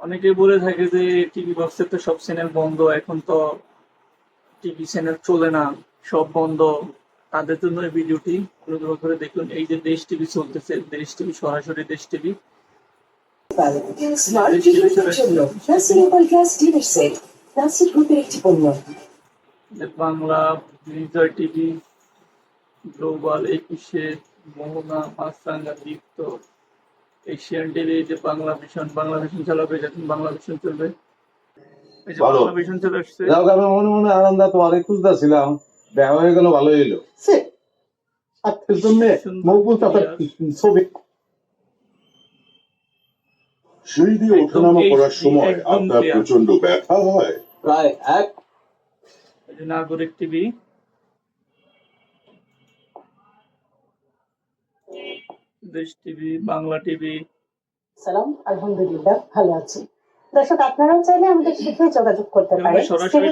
অনেকেই বলে থাকে যে টিভি বক্সের তো সব চ্যানেল বন্ধ এখন তো টিভি চ্যানেল চলে না সব বন্ধ। তাদের জন্য এই ভিডিওটি অনুগ্রহ করে দেখুন এই যে দেশ টিভি চলতেছে দেশ টিভি সরাসরি Desh TV Bangla Bijoy TV global Ekushey Mohona Maasranga দীপ্ত। এশিয়ান টিভি যে বাংলা ভিশন বাংলা ভিশন চালাবে যখন বাংলা ভিশন চলবে। এই যে বাংলা ভিশন চলে আসছে। যাও আমি মনে মনে আনন্দ তোমার খুঁজতেছিলাম। দেখা হয়ে গেল ভালো হইল। জন্য মকবুল ছবি। সিঁড়ি দিয়ে ওঠানামা করার সময় আপনার প্রচণ্ড ব্যথা হয়। প্রায় এক। নাগরিক টিভি। দেশ টিভি বাংলা টিভি। সালাম আলহামদুলিল্লাহ ভালো আছি। দর্শক আপনারাও চাইলে আমাদের সাথে যোগাযোগ করতে পারেন। সরাসরি